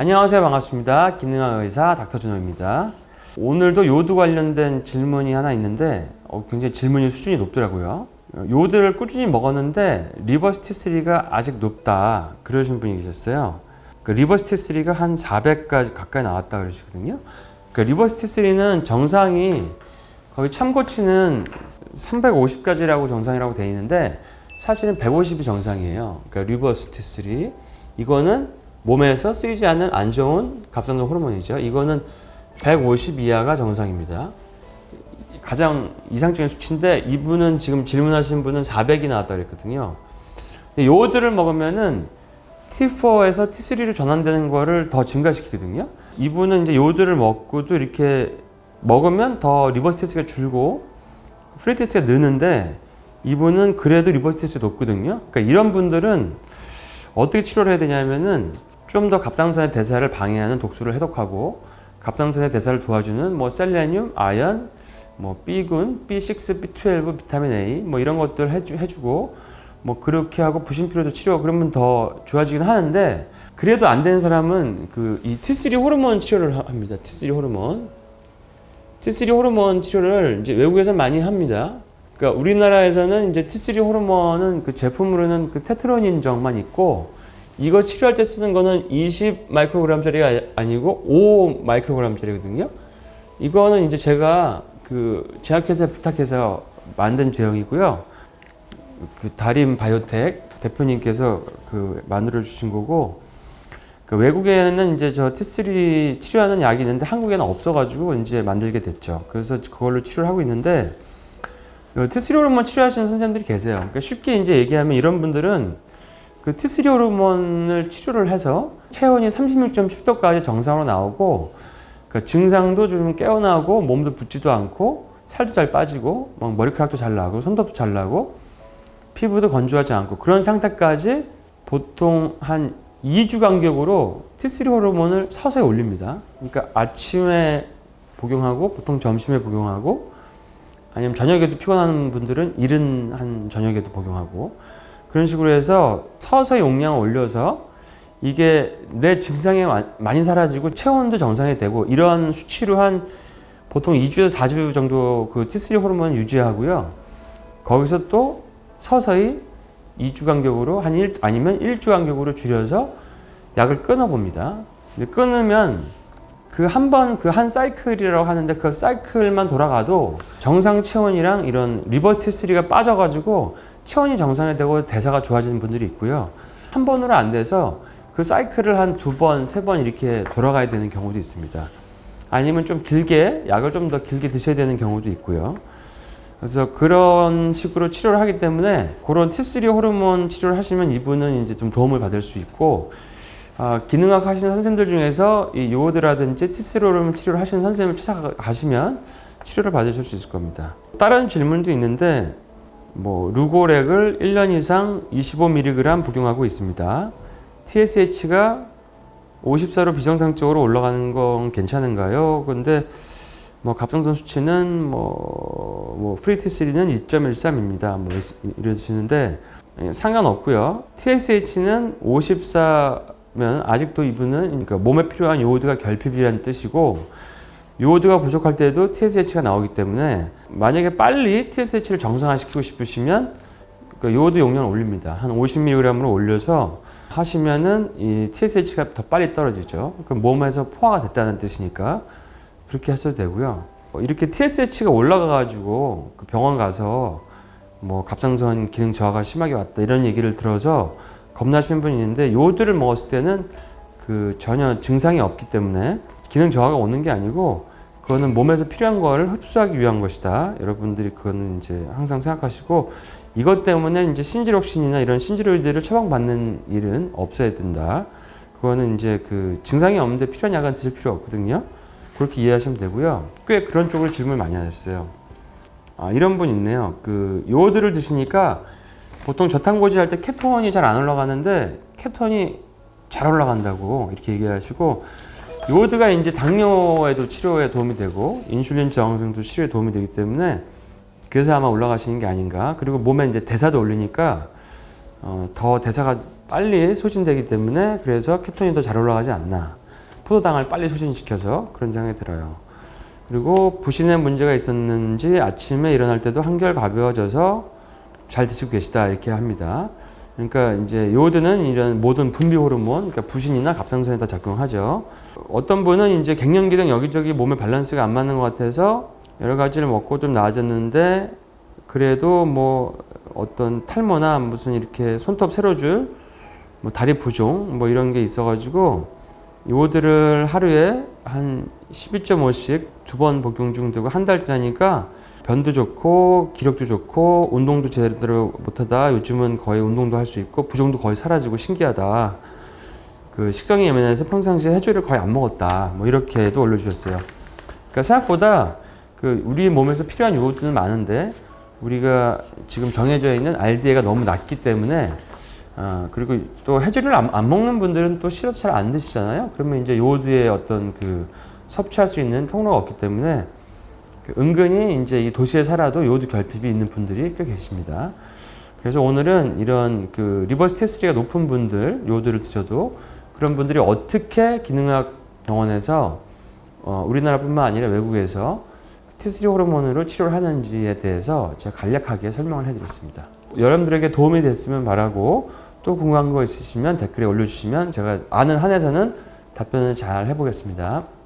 안녕하세요. 반갑습니다. 기능학 의사 닥터준호입니다. 오늘도 요드 관련된 질문이 하나 있는데 어, 굉장히 질문이 수준이 높더라고요. 어, 요드를 꾸준히 먹었는데 리버스 T3가 아직 높다 그러신 분이 계셨어요. 그 리버스 T3가 한 400까지 가까이 나왔다 그러시거든요. 그 리버스 T3는 정상이 거기 참고치는 350까지라고 정상이라고 돼 있는데 사실은 150이 정상이에요. 그러니까 리버스 T3 이거는 몸에서 쓰이지 않는 안 좋은 갑상선 호르몬이죠. 이거는 150 이하가 정상입니다. 가장 이상적인 수치인데 이분은 지금 질문하신 분은 400이 나왔다 그랬거든요. 요들을 먹으면은 T4에서 T3로 전환되는 거를 더 증가시키거든요. 이분은 이제 요들을 먹고도 이렇게 먹으면 더 리버스 테스가 줄고 프리 테스가 느는데 이분은 그래도 리버스 테스가 높거든요. 그러니까 이런 분들은 어떻게 치료를 해야 되냐면은 좀 더 갑상선의 대사를 방해하는 독소를 해독하고 갑상선의 대사를 도와주는 뭐 셀레늄, 아연, 뭐 B군, B6, B12, 비타민 A 뭐 이런 것들 해주, 해주고 뭐 그렇게 하고 부신피로도 치료 그러면 더 좋아지긴 하는데 그래도 안 되는 사람은 그 이 T3 호르몬 치료를 하- 합니다. T3 호르몬. T3 호르몬 치료를 이제 외국에서 많이 합니다. 그러니까 우리나라에서는 이제 T3 호르몬은 그 제품으로는 그 테트로닌정만 있고 이거 치료할 때 쓰는 거는 20 마이크로그램짜리가 아니고 5 마이크로그램짜리거든요. 이거는 이제 제가 그 제약회사에 부탁해서 만든 제형이고요. 그 다림 바이오텍 대표님께서 그 만들어 주신 거고 그 외국에는 이제 저 T3 치료하는 약이 있는데 한국에는 없어가지고 이제 만들게 됐죠. 그래서 그걸로 치료를 하고 있는데 그 T3 호르몬 치료하시는 선생님들이 계세요. 그러니까 쉽게 이제 얘기하면 이런 분들은 그 T3 호르몬을 치료를 해서 체온이 36.10도까지 정상으로 나오고 그 증상도 좀 깨어나고 몸도 붓지도 않고 살도 잘 빠지고 막 머리카락도 잘 나고 손톱도 잘 나고 피부도 건조하지 않고 그런 상태까지 보통 한 2주 간격으로 T3 호르몬을 서서히 올립니다. 그러니까 아침에 복용하고 보통 점심에 복용하고 아니면 저녁에도 피곤한 분들은 이른 한 저녁에도 복용하고 그런 식으로 해서 서서히 용량을 올려서 이게 내 증상이 마- 많이 사라지고 체온도 정상이 되고 이런 수치로 한 보통 2주에서 4주 정도 그 T3 호르몬 유지하고요. 거기서 또 서서히 2주 간격으로 한 일, 아니면 1주 간격으로 줄여서 약을 끊어 봅니다. 근데 끊으면 그 한 번 그 한 사이클이라고 하는데 그 사이클만 돌아가도 정상 체온이랑 이런 리버스 T3가 빠져가지고 체온이 정상이 되고 대사가 좋아지는 분들이 있고요. 한 번으로 안 돼서 그 사이클을 한 두 번, 세 번 이렇게 돌아가야 되는 경우도 있습니다. 아니면 좀 길게 약을 좀 더 길게 드셔야 되는 경우도 있고요. 그래서 그런 식으로 치료를 하기 때문에 그런 T3 호르몬 치료를 하시면 이분은 이제 좀 도움을 받을 수 있고 아, 기능학 하시는 선생님들 중에서 이 요오드라든지 T3 호르몬 치료를 하시는 선생님을 찾아가시면 치료를 받으실 수 있을 겁니다. 다른 질문도 있는데 뭐 루고렉을 1년 이상 25mg 복용하고 있습니다. TSH가 54로 비정상적으로 올라가는 건 괜찮은가요? 근데 뭐 갑상선 수치는 뭐, 뭐 프리T3는 2.13입니다. 뭐 이러시는데 예, 상관없고요. TSH는 54면 아직도 이분은 그러니까 몸에 필요한 요오드가 결핍이라는 뜻이고 요오드가 부족할 때도 TSH가 나오기 때문에 만약에 빨리 TSH를 정상화시키고 싶으시면 그 요오드 용량을 올립니다. 한 50mg으로 올려서 하시면은 이 TSH가 더 빨리 떨어지죠. 그럼 몸에서 포화가 됐다는 뜻이니까 그렇게 하셔도 되고요. 어, 이렇게 TSH가 올라가가지고 그 병원 가서 뭐 갑상선 기능 저하가 심하게 왔다 이런 얘기를 들어서 겁나시는 분이 있는데 요들을 먹었을 때는 그 전혀 증상이 없기 때문에 기능 저하가 오는 게 아니고 그거는 몸에서 필요한 거를 흡수하기 위한 것이다. 여러분들이 그거는 이제 항상 생각하시고 이것 때문에 이제 신지록신이나 이런 신지로이드를 처방받는 일은 없어야 된다. 그거는 이제 그 증상이 없는데 필요한 약은 드실 필요 없거든요. 그렇게 이해하시면 되고요. 꽤 그런 쪽으로 질문을 많이 하셨어요. 아, 이런 분 있네요. 그 요오드를 드시니까 보통 저탄고지 할 때 케톤이 잘 안 올라가는데 케톤이 잘 올라간다고 이렇게 얘기하시고 요오드가 이제 당뇨에도 치료에 도움이 되고 인슐린 저항성도 치료에 도움이 되기 때문에 그래서 아마 올라가시는 게 아닌가. 그리고 몸에 이제 대사도 올리니까 어, 더 대사가 빨리 소진되기 때문에 그래서 케톤이 더 잘 올라가지 않나. 포도당을 빨리 소진시켜서 그런 생각이 들어요. 그리고 부신에 문제가 있었는지 아침에 일어날 때도 한결 가벼워져서 잘 드시고 계시다 이렇게 합니다. 그러니까 이제 요오드는 이런 모든 분비 호르몬, 그러니까 부신이나 갑상선에 다 작용하죠. 어떤 분은 이제 갱년기 등 여기저기 몸의 밸런스가 안 맞는 것 같아서 여러 가지를 먹고 좀 나아졌는데 그래도 뭐 어떤 탈모나 무슨 이렇게 손톱 세로줄, 뭐 다리 부종 뭐 이런 게 있어가지고 요오드를 하루에 한 12.5씩 두 번 복용 중되고 한 달짜니까 변도 좋고 기력도 좋고 운동도 제대로 못하다 요즘은 거의 운동도 할 수 있고 부종도 거의 사라지고 신기하다. 그 식성이 예민해서 평상시에 해조를 거의 안 먹었다. 뭐 이렇게도 올려주셨어요. 그러니까 생각보다 그 우리 몸에서 필요한 요오드는 많은데 우리가 지금 정해져 있는 RDA가 너무 낮기 때문에 아, 그리고 또 해조를 안, 안 먹는 분들은 또 싫어서 잘 안 드시잖아요. 그러면 이제 요오드의 어떤 그 섭취할 수 있는 통로가 없기 때문에 그 은근히 이제 이 도시에 살아도 요오드 결핍이 있는 분들이 꽤 계십니다. 그래서 오늘은 이런 그 리버스 T3가 높은 분들 요오드를 드셔도 그런 분들이 어떻게 기능학 병원에서 어, 우리나라뿐만 아니라 외국에서 T3 호르몬으로 치료를 하는지에 대해서 제가 간략하게 설명을 해드렸습니다. 여러분들에게 도움이 됐으면 바라고 또 궁금한 거 있으시면 댓글에 올려주시면 제가 아는 한에서는 답변을 잘 해보겠습니다.